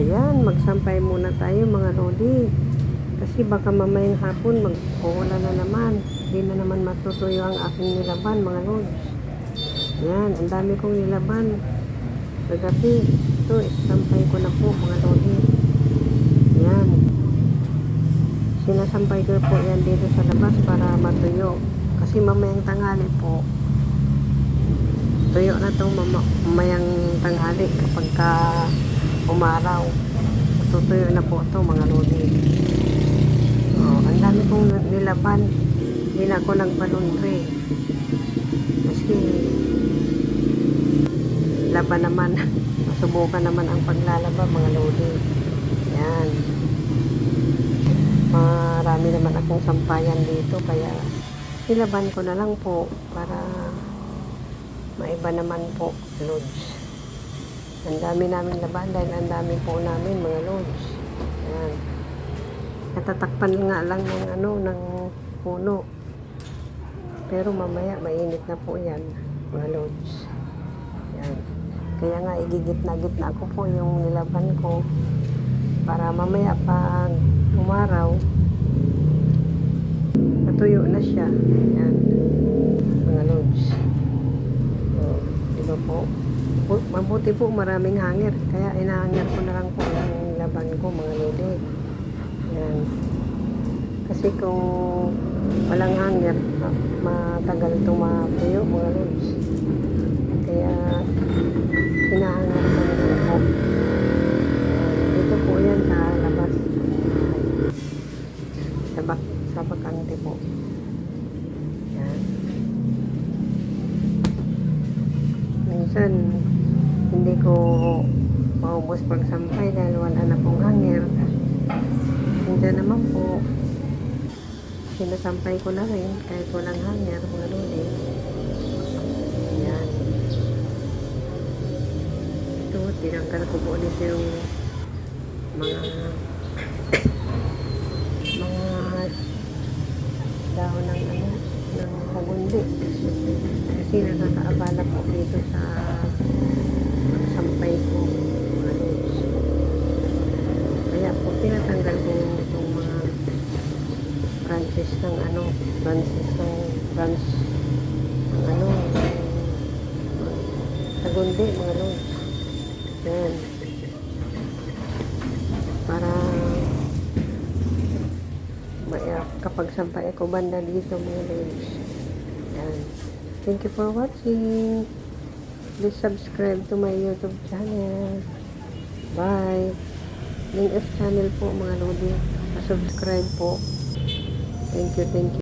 Ayan, magsampay muna tayo mga lodi. Kasi baka mamayang hapon mag-uula na naman. Hindi na naman matutuyo ang aking nilaban mga lodi. Ayan, ang dami kong nilaban. Kagabi, ito, isampay ko na po mga lodi. Ayan. Sinasampay ko po yan dito sa labas para matuyo. Kasi mamayang tanghali po, tuyo na itong mamayang tanghali kapag ka umaraw. Tutuyo na po ito mga lodi. Oh, ang dami kong nilaban. Hindi na ako nagbalundre. Kasi laban naman. Masubukan naman ang paglalaba mga lodi. Yan. Marami naman akong sampayan dito kaya nilaban ko na lang po para maiba naman po loads. Ang dami namin laban dahil ang dami po namin mga loads. Yan. Natatakpan nga lang ng ano, ng puno. Pero mamaya mainit na po yan, mga loads. Yan. Kaya nga igigit na gitna ko po yung nilaban ko para mamaya pag umaraw natuyo na siya. Yan. Mga loads. So, di ba po? Mabuti po maraming hanger. Kaya inahanger ko na lang po yung laban ko mga lodi. Yan. Kasi kung walang hanger, ma- matagal itong matuyo mga lods. Kaya hinahangar ko na lang po. Dito po yan sa labas. Sa, bak sa bakante po. Yan. Minsan, hindi ko maubos pag sampay dahil wala na pong hanger. Minsan naman po, sinasampay ko na rin kahit walang hanger, mga lodi. Yan. Ito, tinanggal ko po ulit yung mga mga dahon ng ano, ng kagundi. Kasi nakakaabala po dito sa sampay ko, mga lods. Kaya po, tinatanggal ko itong mga branches ng ano, branches ng branch ng ano, ng kagundi, mga lods. Yan. Para kapag sampay ako banda dito mga lods. Yan. Thank you for watching. Please subscribe to my YouTube channel. Bye. Link F channel po mga lodi. Pa-subscribe po. Thank you, thank you.